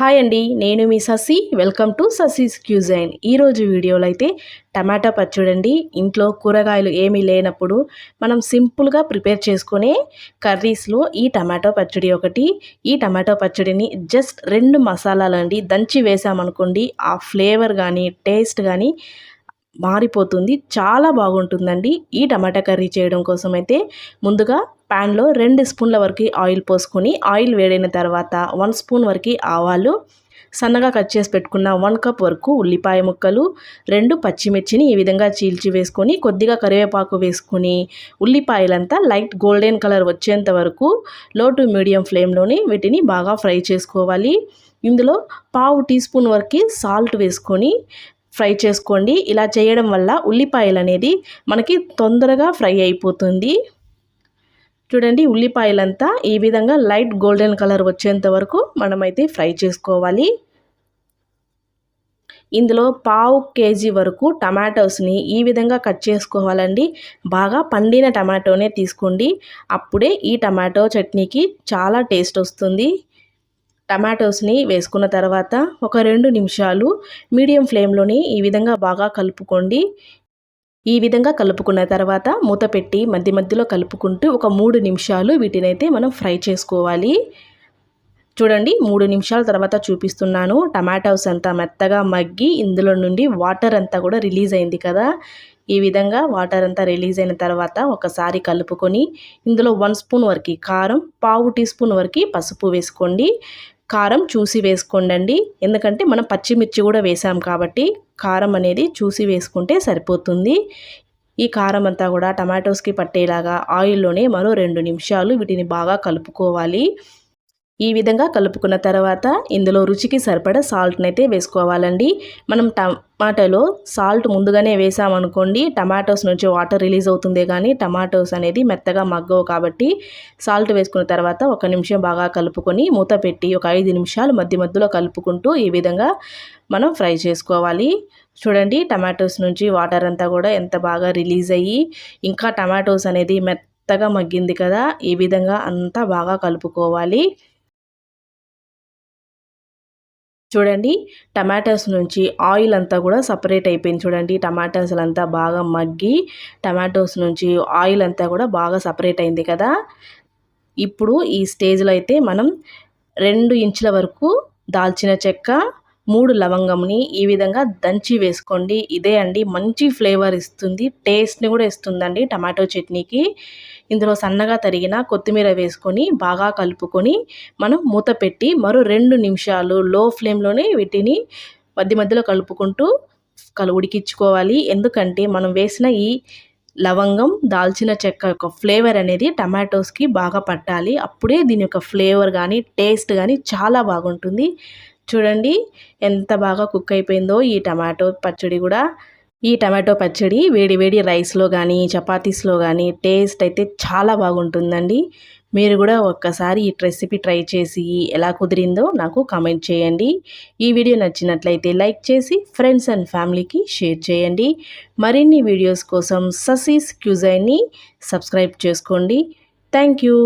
Hi అండి నేను మీ Sasi. Welcome to Sasi's cuisine. ఈరోజు వీడియోలో అయితే టమాటా పచ్చడి అండి ఇంట్లో కూరగాయలు ఏమీ లేనప్పుడు మనం సింపుల్గా ప్రిపేర్ చేసుకునే కర్రీస్లో ఈ టమాటో పచ్చడి ఒకటి. ఈ టమాటో పచ్చడిని జస్ట్ రెండు మసాలాలు అండి దంచి వేసామనుకోండి ఆ ఫ్లేవర్ కానీ టేస్ట్ కానీ మారిపోతుంది చాలా బాగుంటుందండి. ఈ టమాటా కర్రీ చేయడం కోసం అయితే ముందుగా ప్యాన్లో రెండు స్పూన్ల వరకు ఆయిల్ పోసుకొని ఆయిల్ వేడైన తర్వాత వన్ స్పూన్ వరకు ఆవాలు సన్నగా కట్ చేసి పెట్టుకున్న వన్ కప్ వరకు ఉల్లిపాయ ముక్కలు రెండు పచ్చిమిర్చిని ఈ విధంగా చీల్చి వేసుకొని కొద్దిగా కరివేపాకు వేసుకొని ఉల్లిపాయలంతా లైట్ గోల్డెన్ కలర్ వచ్చేంత వరకు లో టు మీడియం ఫ్లేమ్లోని వీటిని బాగా ఫ్రై చేసుకోవాలి. ఇందులో పావు టీ స్పూన్ వరకు సాల్ట్ వేసుకొని ఫ్రై చేసుకోండి. ఇలా చేయడం వల్ల ఉల్లిపాయలు అనేది మనకి తొందరగా ఫ్రై అయిపోతుంది. చూడండి ఉల్లిపాయలంతా ఈ విధంగా లైట్ గోల్డెన్ కలర్ వచ్చేంత వరకు మనమైతే ఫ్రై చేసుకోవాలి. ఇందులో పావు కేజీ వరకు టమాటోస్ని ఈ విధంగా కట్ చేసుకోవాలండి. బాగా పండిన టమాటోనే తీసుకోండి. అప్పుడే ఈ టమాటో చట్నీకి చాలా టేస్ట్ వస్తుంది. టమాటోస్ని వేసుకున్న తర్వాత ఒక రెండు నిమిషాలు మీడియం ఫ్లేమ్లోని ఈ విధంగా బాగా కలుపుకోండి. ఈ విధంగా కలుపుకున్న తర్వాత మూత పెట్టి మధ్య మధ్యలో కలుపుకుంటూ ఒక మూడు నిమిషాలు వీటినైతే మనం ఫ్రై చేసుకోవాలి. చూడండి మూడు నిమిషాల తర్వాత చూపిస్తున్నాను. టమాటోస్ అంతా మెత్తగా మగ్గి ఇందులో నుండి వాటర్ అంతా కూడా రిలీజ్ అయింది కదా. ఈ విధంగా వాటర్ అంతా రిలీజ్ అయిన తర్వాత ఒకసారి కలుపుకొని ఇందులో వన్ స్పూన్ వరకు కారం పావు టీ స్పూన్ వరకు పసుపు వేసుకోండి. కారం చూసి వేసుకోండి ఎందుకంటే మనం పచ్చిమిర్చి కూడా వేసాం కాబట్టి కారం అనేది చూసి వేసుకుంటే సరిపోతుంది. ఈ కారం అంతా కూడా టమాటోస్కి పట్టేలాగా ఆయిల్లోనే మరో రెండు నిమిషాలు వీటిని బాగా కలుపుకోవాలి. ఈ విధంగా కలుపుకున్న తర్వాత ఇందులో రుచికి సరిపడా సాల్ట్ని అయితే వేసుకోవాలండి. మనం టమాటాలో సాల్ట్ ముందుగానే వేసామనుకోండి టమాటోస్ నుంచి వాటర్ రిలీజ్ అవుతుంది కానీ టమాటోస్ అనేది మెత్తగా మగ్గవు కాబట్టి సాల్ట్ వేసుకున్న తర్వాత ఒక నిమిషం బాగా కలుపుకొని మూత పెట్టి ఒక ఐదు నిమిషాలు మధ్య మధ్యలో కలుపుకుంటూ ఈ విధంగా మనం ఫ్రై చేసుకోవాలి. చూడండి టమాటోస్ నుంచి వాటర్ అంతా కూడా ఎంత బాగా రిలీజ్ అయ్యి ఇంకా టమాటోస్ అనేది మెత్తగా మగ్గింది కదా ఈ విధంగా అంతా బాగా కలుపుకోవాలి. చూడండి టమాటాస్ నుంచి ఆయిల్ అంతా కూడా సపరేట్ అయిపోయింది చూడండి. టమాటాస్ అంతా బాగా మగ్గి టమాటోస్ నుంచి ఆయిల్ అంతా కూడా బాగా సపరేట్ అయింది కదా. ఇప్పుడు ఈ స్టేజ్లో అయితే మనం రెండు ఇంచుల వరకు దాల్చిన చెక్క మూడు లవంగంని ఈ విధంగా దంచి వేసుకోండి. ఇదే అండి మంచి ఫ్లేవర్ ఇస్తుంది. టేస్ట్ని కూడా ఇస్తుందండి టమాటో చట్నీకి. ఇందులో సన్నగా తరిగిన కొత్తిమీర వేసుకొని బాగా కలుపుకొని మనం మూత పెట్టి మరో రెండు నిమిషాలు లో ఫ్లేమ్లోనే వీటిని మధ్య మధ్యలో కలుపుకుంటూ కలు ఉడికించుకోవాలి. ఎందుకంటే మనం వేసిన ఈ లవంగం దాల్చిన చెక్క యొక్క ఫ్లేవర్ అనేది టమాటోస్కి బాగా పట్టాలి. అప్పుడే దీని యొక్క ఫ్లేవర్ కానీ టేస్ట్ కానీ చాలా బాగుంటుంది. చూడండి ఎంత బాగా కుక్ అయిపోయిందో ఈ టమాటో పచ్చడి కూడా. ఈ టమాటో పచ్చడి వేడి వేడి రైస్లో కానీ చపాతీస్లో కానీ టేస్ట్ అయితే చాలా బాగుంటుందండి. మీరు కూడా ఒక్కసారి ఈ రెసిపీ ట్రై చేసి ఎలా కుదిరిందో నాకు కామెంట్ చేయండి. ఈ వీడియో నచ్చినట్లయితే లైక్ చేసి ఫ్రెండ్స్ అండ్ ఫ్యామిలీకి షేర్ చేయండి. మరిన్ని వీడియోస్ కోసం ససీస్ క్యూజైన్ని సబ్స్క్రైబ్ చేసుకోండి. Thank you